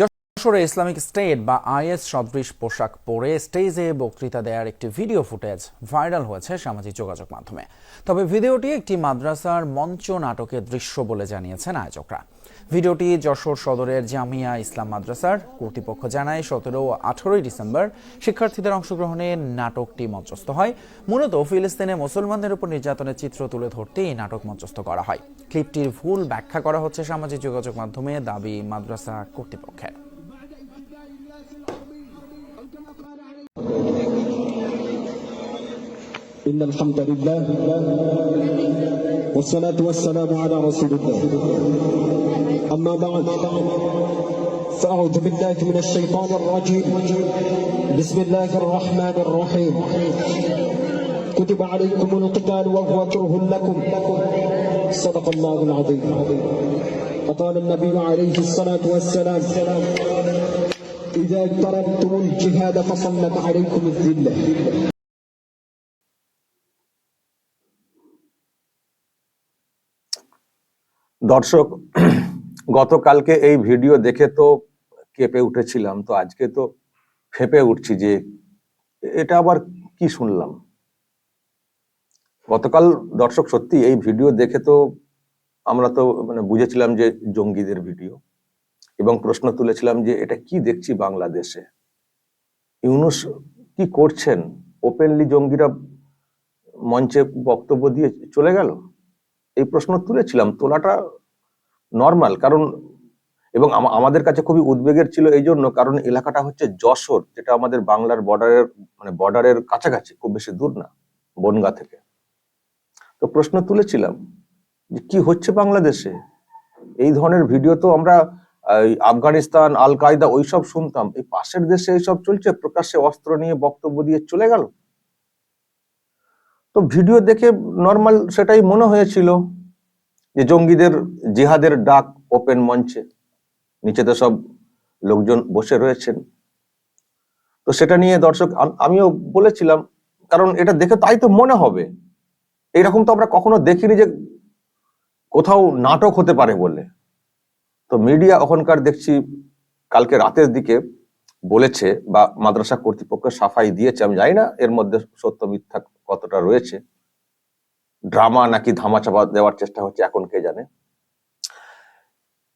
যশোরে Islamic state বা is সদৃশ পোশাক পরে স্টেজে বক্তৃতা দেওয়ার একটি ভিডিও ফুটেজ ভাইরাল হয়েছে সামাজিক যোগাযোগ মাধ্যমে। তবে ভিডিওটি একটি মাদ্রাসার মঞ্চ নাটকের দৃশ্য বলে জানিয়েছেন আয়োজকরা। ভিডিওটি যশোর সদরের জামিয়া ইসলাম মাদ্রাসার কর্তৃপক্ষ জানায় সতেরো ও আঠারোই ডিসেম্বর শিক্ষার্থীদের অংশগ্রহণে নাটকটি মঞ্চস্থ হয় মূলত ফিলিস্তিনে মুসলমানদের উপর নির্যাতনের চিত্র তুলে ধরতে এই নাটক মঞ্চস্থ করা হয় ক্লিপটির ভুল ব্যাখ্যা করা হচ্ছে সামাজিক যোগাযোগ মাধ্যমে দাবি মাদ্রাসা কর্তৃপক্ষের إن الحمد لله والصلاة والسلام على رسول الله أما بعد فأعوذ بالله من الشيطان الرجيم بسم الله الرحمن الرحيم كتب عليكم القتال وهو كره لكم صدق الله العظيم وقال النبي عليه الصلاة والسلام إذا اقتربتم الجهاد فصلت عليكم الذلة দর্শক গতকালকে এই ভিডিও দেখে তো কেঁপে উঠেছিলাম, তো আজকে তো ফেপে উঠছি যে এটা আবার কি শুনলাম? গতকাল দর্শক সত্যি এই ভিডিও দেখে তো আমরা তো মানে বুঝেছিলাম যে জঙ্গিদের ভিডিও এবং প্রশ্ন তুলেছিলাম যে এটা কি দেখছি বাংলাদেশে? ইউনুস কি করছেন? ওপেনলি জঙ্গিরা মঞ্চে বক্তব্য দিয়ে চলে গেল? এই প্রশ্ন তুলেছিলাম, তোলাটা নর্মাল কারণ এবং আমাদের কাছে খুবই উদ্বেগের ছিল এই জন্য, কারণ এলাকাটা হচ্ছে যশোর, যেটা আমাদের বাংলার বর্ডারের মানে বর্ডারের কাছাকাছি, খুব বেশি দূর না, বনগা থেকে। তো প্রশ্ন তুলেছিলাম যে কি হচ্ছে বাংলাদেশে? এই ধরনের ভিডিও তো আমরা আফগানিস্তান আল কায়দা ওইসব শুনতাম। এই পাশের দেশে এইসব চলছে, প্রকাশ্যে অস্ত্র নিয়ে বক্তব্য দিয়ে চলে গেল। তো ভিডিও দেখে নর্মাল সেটাই মনে হয়েছিল। যে জঙ্গিদের জিহাদের ডাক ওপেন মঞ্চে, নিচেতে সব লোকজন বসে রয়েছেন। তো সেটা নিয়ে দর্শক আমিও বলেছিলাম, কারণ এটা দেখে তাই তো মনে হবে। এইরকম তো আমরা কখনো দেখিনি যে কোথাও নাটক হতে পারে বলে। তো মিডিয়া ওখানকার দেখছি, কালকে রাতের দিকে বলেছে বা মাদ্রাসা কর্তৃপক্ষ সাফাই দিয়েছে, আমি জানি না এর মধ্যে সত্য মিথ্যা কতটা রয়েছে। ড্রামা নাকি ধামাচাপা দেওয়ার চেষ্টা হচ্ছে এখন কে জানে।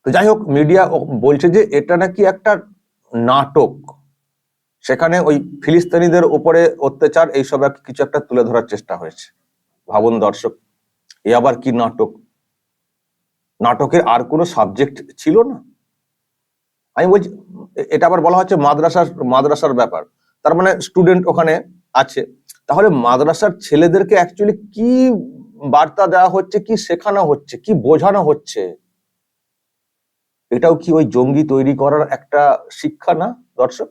তো যাই হোক মিডিয়া বলছে যে এটা নাকি একটা নাটক। সেখানে ওই ফিলিস্তিনিদের উপরে অত্যাচার, এইসব কিছু একটা তুলে ধরার চেষ্টা হয়েছে। ভাবুন দর্শক, এ আবার কি নাটক? নাটকের আর কোনো সাবজেক্ট ছিল না? আমি বলছি এটা আবার বলা হচ্ছে মাদ্রাসার মাদ্রাসার ব্যাপার। তার মানে স্টুডেন্ট ওখানে আছে। তাহলে মাদ্রাসার ছেলেদেরকে অ্যাকচুয়ালি কি বার্তা দেওয়া হচ্ছে, কি শেখানো হচ্ছে, কি বোঝানো হচ্ছে? এটাও কি ওই জঙ্গি তৈরি করার একটা শিক্ষা না, দর্শক?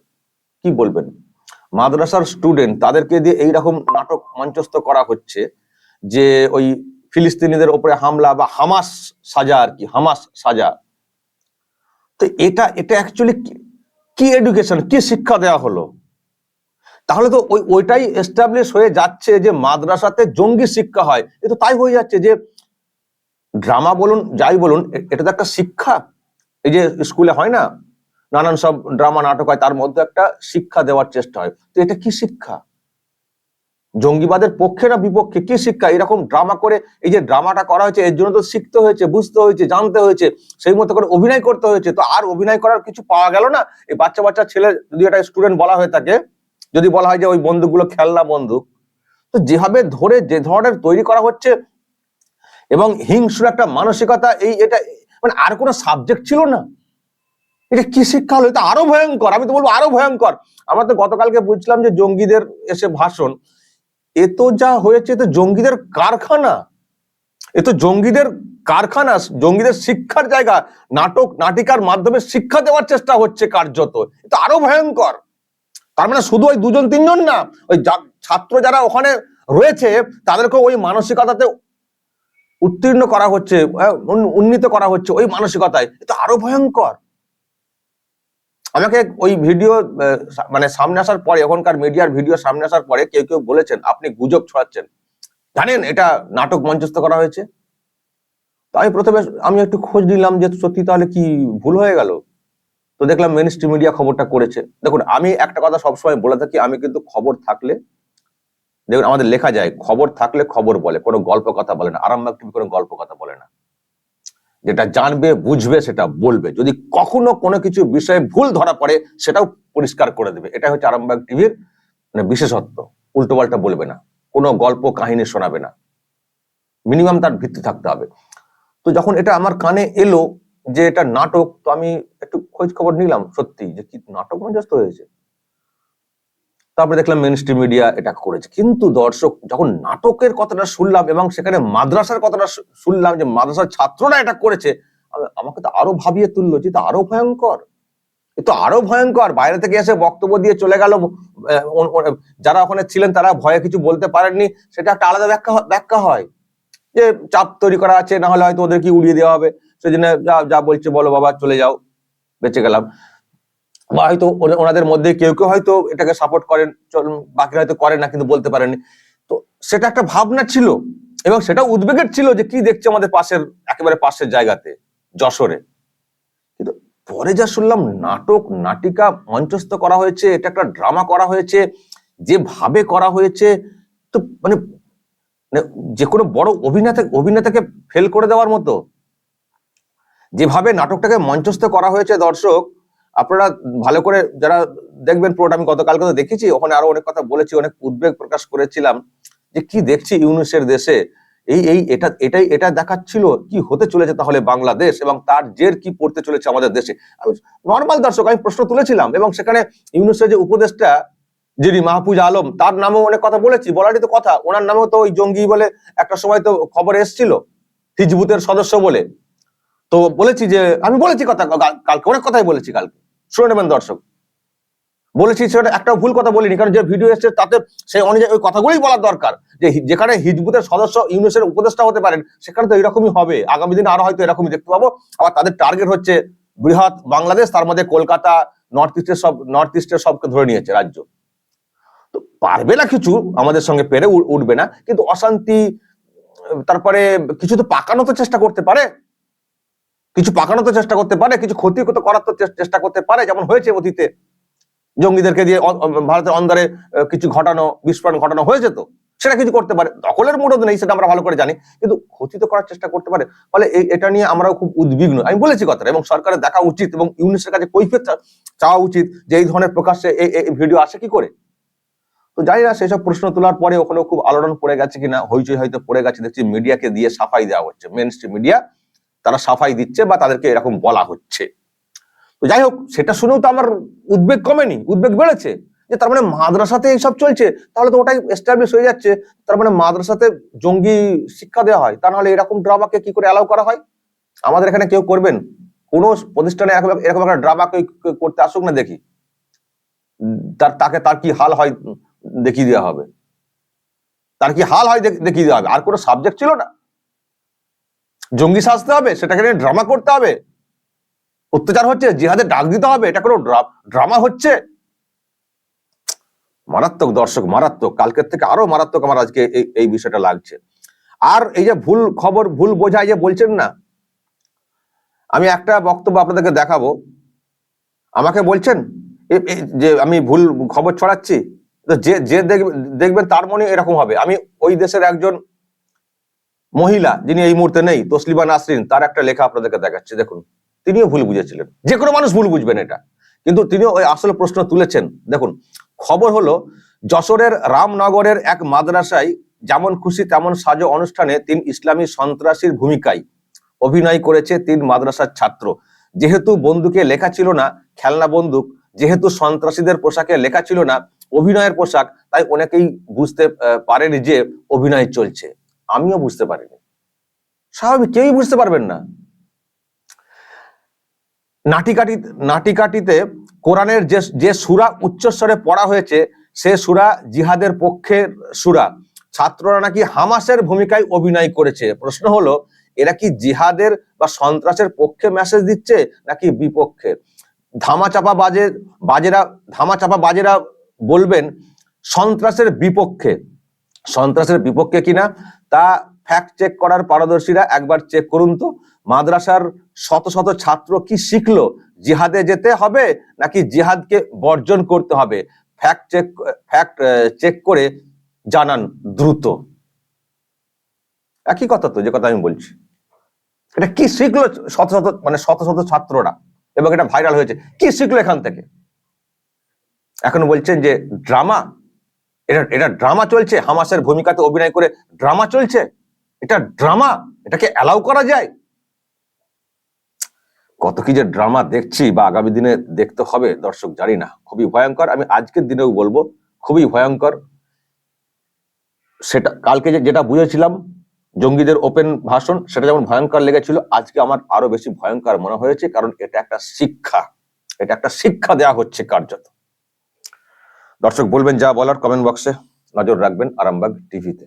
কি বলবেন? মাদ্রাসার স্টুডেন্ট তাদেরকে দিয়ে এইরকম নাটক মঞ্চস্থ করা হচ্ছে যে ওই ফিলিস্তিনিদের ওপরে হামলা বা হামাস সাজা আর কি, হামাস সাজা। তো এটা এটা অ্যাকচুয়ালি কি এডুকেশন কি শিক্ষা দেওয়া হলো? তাহলে তো ওই, ওইটাই এস্টাবলিশ হয়ে যাচ্ছে যে মাদ্রাসাতে জঙ্গি শিক্ষা হয়। এ তো তাই হয়ে যাচ্ছে যে ড্রামা বলুন, যাই বলুন এটা তো একটা শিক্ষা। এই যে স্কুলে হয় না, নানান সব ড্রামা নাটক হয়, তার মধ্যে একটা শিক্ষা দেওয়ার চেষ্টা হয়। তো এটা কি শিক্ষা? জঙ্গিবাদের পক্ষে না বিপক্ষে? কি শিক্ষা? এরকম ড্রামা করে, এই যে ড্রামাটা করা হয়েছে, এর জন্য তো শিখতে হয়েছে, বুঝতে হয়েছে, জানতে হয়েছে, সেই মতো করে অভিনয় করতে হয়েছে। তো আর অভিনয় করার কিছু পাওয়া গেল না? এই বাচ্চা বাচ্চা ছেলে যদি একটা স্টুডেন্ট বলা হয়ে থাকে যদি বলা হয় যে ওই বন্দুকগুলো খেলনা বন্দুক, তো যেভাবে ধরে যে ধরনের তৈরি করা হচ্ছে এবং হিংস্র একটা মানসিকতা, এই এটা মানে আর কোনো সাবজেক্ট ছিল না। এটা কি শিক্ষা হলো? এটা আরও ভয়ঙ্কর, আমি তো বলব আরও ভয়ঙ্কর। আমরা তো গতকালকে বুঝলাম যে জঙ্গিদের এসে ভাষণ। এ তো যা হয়েছে, এ তো জঙ্গিদের কারখানা। এ তো জঙ্গিদের কারখানা, জঙ্গিদের শিক্ষার জায়গা। নাটক, নাটিকার মাধ্যমে শিক্ষা দেওয়ার চেষ্টা হচ্ছে কার্যত। এটা আরও ভয়ঙ্কর। তার মানে শুধু ওই দুজন তিনজন না, ওই ছাত্র যারা ওখানে রয়েছে তাদেরকে ওই মানসিকতাতে উত্তীর্ণ করা হচ্ছে উন্নীত করা হচ্ছে ওই মানসিকতায়। এটা আরও ভয়ঙ্কর। আমাকে ওই ভিডিও মানে সামনে আসার পরে, এখনকার মিডিয়ার ভিডিও সামনে আসার পরে কেউ কেউ বলেছেন, আপনি গুজব ছড়াচ্ছেন। জানেন, এটা নাটক মঞ্চস্থ করা হয়েছে। তাই প্রথমে, আমি একটু খোঁজ নিলাম যে সত্যি তাহলে কি ভুল হয়ে গেল। তো দেখলাম মেন স্ট্রিম মিডিয়া খবরটা করেছে। দেখুন, আমি একটা কথা সবসময় বলে থাকি, আমি কিন্তু খবর থাকলে, দেখুন, আমাদের লেখা যায়, খবর থাকলে খবর বলে, কোনো গল্প কথা বলে না, আরামবাগ টিভি কোনো গল্প কথা বলে না। যেটা জানবে, বুঝবে, সেটা বলবে। যদি কখনো কোনো কিছু বিষয়ে ভুল ধরা পড়ে, সেটাও পরিষ্কার করে দেবে। এটা হচ্ছে আরামবাগ টিভির মানে বিশেষত্ব। উল্টো পাল্টা বলবে না। কোনো গল্প, কাহিনী শোনাবে না। মিনিমাম তার ভিত্তি থাকতে হবে। তো যখন এটা আমার কানে এলো যে এটা নাটক, তো আমি একটু খোঁজ খবর নিলাম সত্যি যে কি নাটক মঞ্চস্থ হয়েছে। তারপরে দেখলাম মেন মিডিয়া এটা করেছে। কিন্তু দর্শক যখন নাটকের কথাটা শুনলাম এবং সেখানে মাদ্রাসার কথাটা শুনলাম যে মাদ্রাসার ছাত্ররা এটা করেছে আমাকে তো আরও ভাবিয়ে তুললো যে আরও ভয়ঙ্কর। এ তো আরও ভয়ঙ্কর। বাইরে থেকে এসে বক্তব্য দিয়ে চলে গেল যারা ওখানে ছিলেন তারা ভয়ে কিছু বলতে পারেননি। সেটা একটা আলাদা ব্যাখ্যা ব্যাখ্যা হয়। যে চাপ তৈরি করা আছে, না হলে হয়তো ওদেরকে উড়িয়ে দেওয়া হবে। সেজন্য যা যা বলছে বলো বাবা, চলে যাও, বেঁচে গেলাম। বা হয়তো ওনা- ওনাদের মধ্যে কেউ কেউ হয়তো এটাকে সাপোর্ট করেন বাকিরা হয়তো করেন না, কিন্তু বলতে পারেননি তো সেটা একটা ভাবনা ছিল, এবং সেটা উদ্বেগের ছিল যে কি দেখছে আমাদের পাশের, একেবারে পাশের জায়গাতে, যশোরে। কিন্তু পরে যা শুনলাম, নাটক, নাটিকা মঞ্চস্থ করা হয়েছে, এটা একটা ড্রামা করা হয়েছে, যেভাবে করা হয়েছে, তো মানে মানে যে কোনো বড় অভিনেতা, অভিনেতাকে ফেল করে দেওয়ার মতো যেভাবে নাটকটাকে মঞ্চস্থ করা হয়েছে দর্শক, আপনারা ভালো করে যারা দেখবেন পুরোটা, আমি গতকালকে তো দেখেছি, ওখানে আরও অনেক কথা বলেছি, অনেক উদ্বেগ প্রকাশ করেছিলাম যে কি দেখছি ইউনুসের দেশে। এই এই, এটা, এটাই, এটা দেখাচ্ছিল কি হতে চলেছে তাহলে বাংলাদেশ এবং তার জের কি পড়তে চলেছে আমাদের দেশে। নর্মাল দর্শক, আমি প্রশ্ন তুলেছিলাম এবং সেখানে ইউনুসের যে উপদেশটা যিনি মাহফুজ আলম, তার নামেও অনেক কথা বলেছি, বলারই তো কথা। ওনার নামেও তো ওই জঙ্গি বলে একটা সময় তো খবর এসেছিল, হিজবুতের সদস্য বলে। তো বলেছি যে, আমি বলেছি কথা কালকে, অনেক কথাই বলেছি কালকে। শুনে নেবেন দর্শক। বলেছি সেটা একটা ভুল কথা বলিনি, কারণ যে ভিডিও এসেছে তাতে সেই অনুযায়ী ওই কথাগুলোই বলার দরকার। যে যেখানে হিজবুতের সদস্য ইউনুসের উপদেষ্টা হতে পারেন, সেখানে তো এরকমই হবে। আগামী দিনে আরও হয়তো এরকমই দেখতে পাবো। আবার তাদের টার্গেট হচ্ছে বৃহৎ বাংলাদেশ, তার মধ্যে কলকাতা নর্থ ইস্টের সব নর্থ ইস্টের সবকে ধরে নিয়েছে রাজ্য। তো পারবে না কিছু আমাদের সঙ্গে পেরে উঠ- উঠবে না, কিন্তু অশান্তি, তারপরে কিছু তো পাকানো তো চেষ্টা করতে পারে। কিছু পাকানো তো চেষ্টা করতে পারে কিছু ক্ষতি করার তো চেষ্টা করতে পারে যেমন হয়েছে অতীতে। জঙ্গিদেরকে দিয়ে ভারতের অন্দরে আহ, কিছু ঘটানো বিস্ফোরণ ঘটানো হয়েছে তো সেটা কিছু করতে পারে। দখলের মুরদ নেই সেটা আমরা ভালো করে জানি। কিন্তু ক্ষতি তো করার চেষ্টা করতে পারে। ফলে এটা নিয়ে আমরাও খুব উদ্বিগ্ন। আমি বলেছি কথাটা এবং সরকারের দেখা উচিত এবং ইউনিসের কাছে কৈফিয়ত চাওয়া উচিত যে এই ধরনের প্রকাশ্যে এই ভিডিও আসে কি করে। তো জানি না সেসব প্রশ্ন তোলার পরে ওখানে খুব আলোড়ন পড়ে গেছে কিনা হইচই হয়তো পড়ে গেছে দেখছি মিডিয়াকে দিয়ে সাফাই দেওয়া হচ্ছে মেন মিডিয়া তারা সাফাই দিচ্ছে বা তাদেরকে এরকম বলা হচ্ছে। তো যাই হোক, সেটা শুনেও তো আমার উদ্বেগ কমেনি, উদ্বেগ বেড়েছে যে তার মানে মাদ্রাসাতে এইসব চলছে, তাহলে তো ওটাই এস্টাবলিশ হয়ে যাচ্ছে, তার মানে মাদ্রাসাতে জঙ্গি শিক্ষা দেওয়া হয়, তা নাহলে এরকম ড্রামাকে কি করে অ্যালাউ করা হয়? আমাদের এখানে কেউ করবেন, কোন প্রতিষ্ঠানে এরকম এরকম একটা ড্রামা করতে আসুক না দেখি। তার, তাকে, তার কি হাল হয়, দেখিয়ে দেওয়া হবে। তার কি হাল হয়, দেখ- দেখিয়ে দেওয়া হবে। আর কোনো সাবজেক্ট ছিল না। জঙ্গি সাজতে হবে, সেটাকে নিয়ে ড্রামা করতে হবে। অত্যাচার হচ্ছে জিহাদের ডাক দিতে হবে, এটা কোনো ড্রামা হচ্ছে? মারাত্মক দর্শক, মারাত্মক। কালকের থেকে আরও মারাত্মক আমার আজকে এই এই বিষয়টা লাগছে। আর এই যে ভুল খবর, ভুল বোঝাই যে বলছেন না, আমি একটা বক্তব্য আপনাদেরকে দেখাবো। আমাকে বলছেন যে আমি ভুল খবর ছড়াচ্ছি, তো যে যে দেখবে- দেখবেন তার মনে এরকম হবে। আমি ওই দেশের একজন মহিলা যিনি এই মুহূর্তে নেই, তসলিমা নাসরিন, তার একটা লেখা আপনাদেরকে দেখাচ্ছি, দেখুন। তিনিও ভুল বুঝেছিলেন। যে কোনো মানুষ ভুল বুঝবেন এটা। কিন্তু তিনিও ওই আসলে প্রশ্ন তুলেছেন। দেখুন, খবর হলো, যশোরের রামনগরের এক মাদ্রাসায় যেমন খুশি তেমন সাজো অনুষ্ঠানে তিন ইসলামী সন্ত্রাসীর ভূমিকায় অভিনয় করেছে তিন মাদ্রাসার ছাত্র। যেহেতু বন্দুকে লেখা ছিল না, খেলনা বন্দুক, যেহেতু সন্ত্রাসীদের পোশাকে লেখা ছিল না, অভিনয়ের পোশাক, তাই অনেকেই বুঝতে পারেনি যে অভিনয় চলছে। আমিও বুঝতে পারিনি। স্বাভাবিক, কেউই বুঝতে পারবেন না। নাটিকাটি, নাটিকাটিতে কোরআনের যে যে সুরা উচ্চস্বরে পড়া হয়েছে, সে সুরা জিহাদের পক্ষের সুরা। ছাত্ররা নাকি হামাসের ভূমিকায় অভিনয় করেছে। প্রশ্ন হলো, এরা কি জিহাদের বা সন্ত্রাসের পক্ষে মেসেজ দিচ্ছে, নাকি বিপক্ষে? ধামাচাপা বাজে, বাজেরা, ধামাচাপা বাজেরা বলবেন, সন্ত্রাসের বিপক্ষে। সন্ত্রাসের বিপক্ষে কিনা, তা ফ্যাক্ট চেক করার পারদর্শীরা একবার চেক করুন তো। মাদ্রাসার শত শত ছাত্র কি শিখলো? জিহাদে যেতে হবে নাকি জিহাদকে বর্জন করতে হবে? ফ্যাক্ট চেক ফ্যাক্ট চেক করে জানান দ্রুত। একই কথা তো, যে কথা আমি বলছি। এটা কি শিখলো শত শত মানে শত শত ছাত্ররা? এবং এটা ভাইরাল হয়েছে। কি শিখলো এখান থেকে? এখন বলছেন যে ড্রামা এটা এটা ড্রামা চলছে। হামাসের ভূমিকাতে অভিনয় করে ড্রামা চলছে। এটা ড্রামা এটাকে অ্যালাউ করা যায়। কত কি যে ড্রামা দেখছি বা আগামী দিনে দেখতে হবে, দর্শক জানি না। খুবই ভয়ঙ্কর। আমি আজকের দিনেও বলব, খুবই ভয়ঙ্কর। সেটা, কালকে যেটা বুঝেছিলাম, জঙ্গিদের ওপেন ভাষণ, সেটা যেমন ভয়ঙ্কর লেগেছিল, আজকে আমার আরও বেশি ভয়ঙ্কর মনে হয়েছে, কারণ এটা একটা শিক্ষা। এটা একটা শিক্ষা দেয়া হচ্ছে কার্যত। দর্শক বলবেন যা বলার কমেন্ট বক্সে নজর রাখবেন আরামবাগ টিভিতে